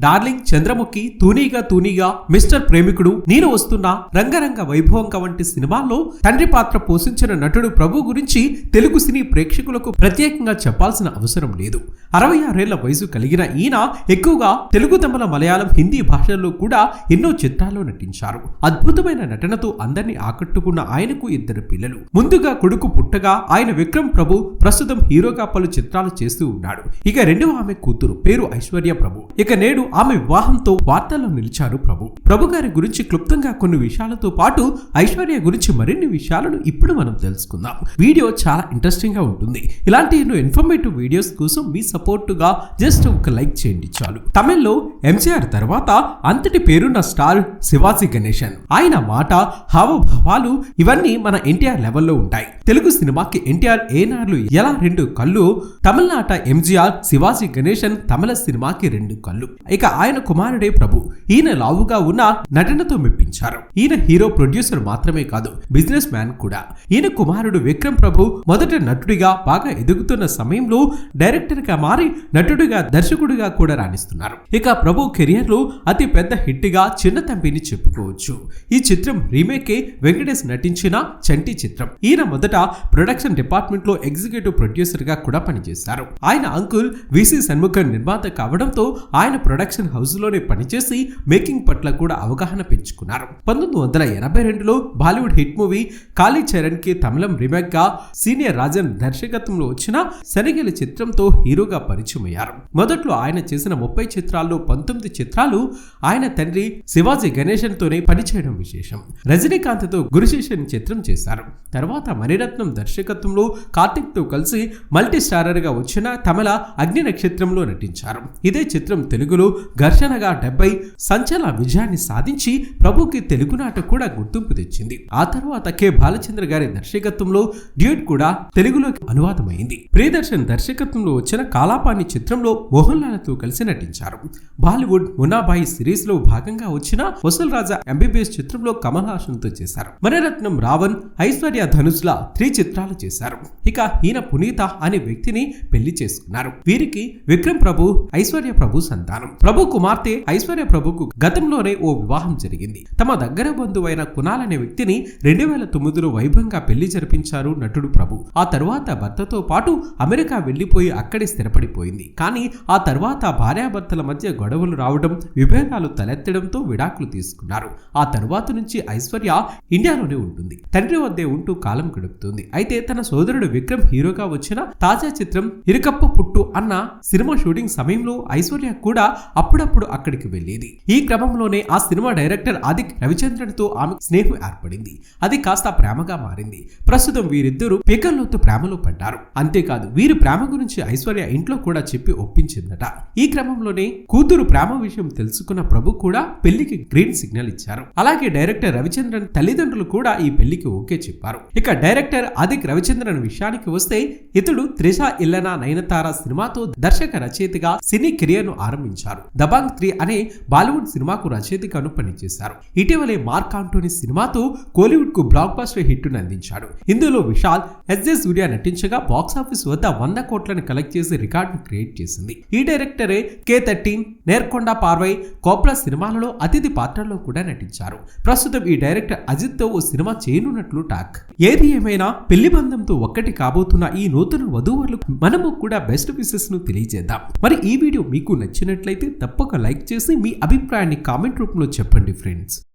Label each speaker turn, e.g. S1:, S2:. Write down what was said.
S1: Darling Chandramukhi తూనీగా తూనీగా mister ప్రేమికుడు నేను వస్తున్న రంగరంగ వైభవంక వంటి సినిమాల్లో తండ్రి పాత్ర పోషించిన నటుడు ప్రభు గురించి తెలుగు సినీ ప్రేక్షకులకు ప్రత్యేకంగా చెప్పాల్సిన అవసరం లేదు. అరవై ఆరేళ్ళ వయసు కలిగిన ఈయన ఎక్కువగా తెలుగు తమిళ మలయాళం హిందీ భాషల్లో కూడా ఎన్నో చిత్రాల్లో నటించారు. అద్భుతమైన నటనతో అందరినీ ఆకట్టుకున్న ఆయనకు ఇద్దరు పిల్లలు. ముందుగా కొడుకు పుట్టగా ఆయన విక్రమ్ ప్రభు ప్రస్తుతం హీరోగా పలు చిత్రాలు చేస్తూ ఉన్నాడు. ఇక రెండవ ఆమె కూతురు పేరు ఐశ్వర్య ప్రభు. ఇక నేడు ఆమె వివాహంతో వార్తల్లో నిలిచారు ప్రభు. ప్రభు గారి గురించి క్లుప్తంగా కొన్ని విషయాలతో పాటు ఐశ్వర్య గురించి మరిన్ని విషయాలను ఇప్పుడు మనం తెలుసుకుందాం. వీడియో చాలా ఇంట్రెస్టింగ్గా ఉంటుంది. ఇలాంటి ఎన్నో ఇన్ఫర్మేటివ్ వీడియోస్ కోసం మీ సపోర్టుగా జస్ట్ ఒక లైక్ చేయండి చాలు. తమిళ్ళో ఎంజీఆర్ తర్వాత అంతటి పేరున్న స్టార్ శివాజీ గణేశన్. ఆయన మాట హావభావాలు ఇవన్నీ మన ఎన్టీఆర్ లెవెల్లో ఉంటాయి. తెలుగు సినిమాకి ఎన్టీఆర్ ఏనార్లు ఎలా రెండు కళ్ళు? తమిళనాట ఎంజీఆర్ శివాజీ గణేశన్ తమిళ సినిమాకి రెండు కళ్ళు. ఇక ఆయన కుమారుడే ప్రభు. ఈయన లావుగా ఉన్న నటనతో మెప్పించారు. ఈయన హీరో ప్రొడ్యూసర్ మాత్రమే కాదు బిజినెస్ మ్యాన్ కూడా. ఈయన కుమారుడు విక్రమ్ ప్రభు మొదట నటుడిగా బాగా ఎదుగుతున్న సమయంలో డైరెక్టర్గా మారి నటుడిగా దర్శకుడిగా కూడా రాణిస్తున్నారు. ఇక ప్రభు కెరియర్లో అతి పెద్ద హిట్గా చిన్న తంపిని చెప్పుకోవచ్చు. ఈ చిత్రం రీమేకే వెంకటేష్ నటించిన చంటి చిత్రం. ఈయన మొదట ప్రొడక్షన్ డిపార్ట్మెంట్లో ఎగ్జిక్యూటివ్ ప్రొడ్యూసర్గా కూడా పనిచేశారు. ఆయన అంకుల్ విసి షణ్ముఖన్ నిర్మాత కావడంతో ఆయన ప్రొడక్షన్ హౌస్లోనే పనిచేసి మేకింగ్ పట్ల కూడా అవగాహన పెంచుకున్నారు. పంతొమ్మిది వందల ఎనభై రెండులో బాలీవుడ్ హిట్ మూవీ కాళీ చరణ్కి తమిళం రీమేక్గా సీనియర్ రాజన్ దర్శకత్వంలో వచ్చిన శనగలి చిత్రంతో హీరోగా పరిచయం అయ్యారు మొదట్లో ఆయన చేసిన ముప్పై చిత్రాల్లో పంతొమ్మిది చిత్రాలు ఆయన తండ్రి శివాజీ గణేశన్ తోనే పనిచేయడం విశేషం. రజనీకాంత్తో గురుశేషన్ చిత్రం చేశారు. తర్వాత మణిరత్నం దర్శకత్వంలో కార్తిక్తో కలిసి మల్టీ స్టారర్గా వచ్చిన తమిళ అగ్ని నక్షత్రంలో నటించారు. ఇదే చిత్రం తెలుగులో ఘర్షణగా డెబ్బై సంచలన విజయాన్ని సాధించి ప్రభుకి తెలుగునాట కూడా గుర్తింపు తెచ్చింది. ఆ తర్వాత కె. బాలచంద్ర గారి దర్శకత్వంలో డ్యూట్ కూడా తెలుగులోకి అనువాదమైంది. ప్రియదర్శన్ దర్శకత్వంలో వచ్చిన కాలాపాని చిత్రంలో మోహన్ లాల్తో కలిసి నటించారు. బాలీవుడ్ మునాబాయి సిరీస్లో భాగంగా వచ్చిన వసల్ రాజా ఎంబీబీఎస్ చిత్రంలో కమల్ హాసన్తో చేశారు. మణిరత్నం రావణ్ ఐశ్వర్య ధనుష్ల త్రీ చిత్రాలు చేశారు. ఇక ఈయన పునీత అనే వ్యక్తిని పెళ్ళి చేసుకున్నారు. వీరికి విక్రమ్ ప్రభు ఐశ్వర్య ప్రభు సంతానం. ప్రభు కుమార్తె ఐశ్వర్య ప్రభుకు గతంలోనే ఓ వివాహం జరిగింది. తమ దగ్గర బంధువైన కునాల్ అనే వ్యక్తిని రెండు వేల తొమ్మిదిలో వైభవంగా పెళ్ళి జరిపించారు నటుడు ప్రభు. ఆ తర్వాత భర్తతో పాటు అమెరికా వెళ్ళిపోయి అక్కడే స్థిరపడిపోయింది. కానీ ఆ తర్వాత భార్యాభర్తల మధ్య గొడవలు రావడం విభేదాలు తలెత్తడంతో విడాకులు తీసుకున్నారు. ఆ తరువాత నుంచి ఐశ్వర్య ఇండియాలోనే ఉంటుంది. తండ్రి వద్దే ఉంటూ కాలం గడుపుతుంది. అయితే తన సోదరుడు విక్రమ్ హీరోగా వచ్చిన తాజా చిత్రం ఇరుకప్ప పుట్టు అన్న సినిమా షూటింగ్ సమయంలో ఐశ్వర్య కూడా అప్పుడప్పుడు అక్కడికి వెళ్ళేది. ఈ క్రమంలోనే ఆ సినిమా డైరెక్టర్ ఆదిక్ రవిచంద్రన్తో ఆమె స్నేహం ఏర్పడింది. అది కాస్త ప్రేమగా మారింది. ప్రస్తుతం వీరిద్దరూ పీకల్లోతు ప్రేమలో పడ్డారు. అంతేకాదు వీరి ప్రేమ గురించి ఐశ్వర్య ఇంట్లో కూడా చెప్పి ఒప్పించిందట. ఈ క్రమంలోనే కూతురు ప్రేమ విషయం తెలుసుకున్న ప్రభు కూడా పెళ్ళికి గ్రీన్ సిగ్నల్ ఇచ్చారు. అలాగే డైరెక్టర్ రవిచంద్రన్ తల్లిదండ్రులు కూడా ఈ పెళ్ళికి ఓకే చెప్పారు. ఇక డైరెక్టర్ ఆదిక్ రవిచంద్రన్ విషయానికి వస్తే ఇతడు త్రిష ఇల్లనా నయనతార సినిమాతో దర్శక రచయితగా సినీ కెరియర్ను ఆరంభించారు. దబాంగ్ త్రీ అనే బాలీవుడ్ సినిమాకు రచయితగాను పనిచేశారు. ఇటీవలే మార్క్ ఆంటోనీ సినిమాతో కోలీవుడ్కు బ్లాక్ బాస్టర్ హిట్ను అందించాడు. ఇందులో విశాల్ ఎస్జే సూర్య నటించగా బాక్స్ ఆఫీస్ వద్ద వంద కోట్లను కలెక్ట్ చేసి రికార్డును క్రియేట్ చేసింది. ఈ డైరెక్టరే కే థర్టీన్ నేర్కొండ పార్వై కోప్లా సినిమాలలో అతిథి పాత్రలో కూడా నటించారు. ప్రస్తుతం ఈ డైరెక్టర్ అజిత్తో ఓ సినిమా చేయనున్నట్లు టాక్. ఏది ఏమైనా పెళ్ళి బంధంతో ఒక్కటి కాబోతున్న ఈ నూతన వధూవరులకు మనము కూడా బెస్ట్ విషెస్ను తెలియజేద్దాం. మరి ఈ వీడియో మీకు నచ్చినట్లయితే తప్పక లైక్ చేసి మీ అభిప్రాయాన్ని కామెంట్ రూపంలో చెప్పండి ఫ్రెండ్స్.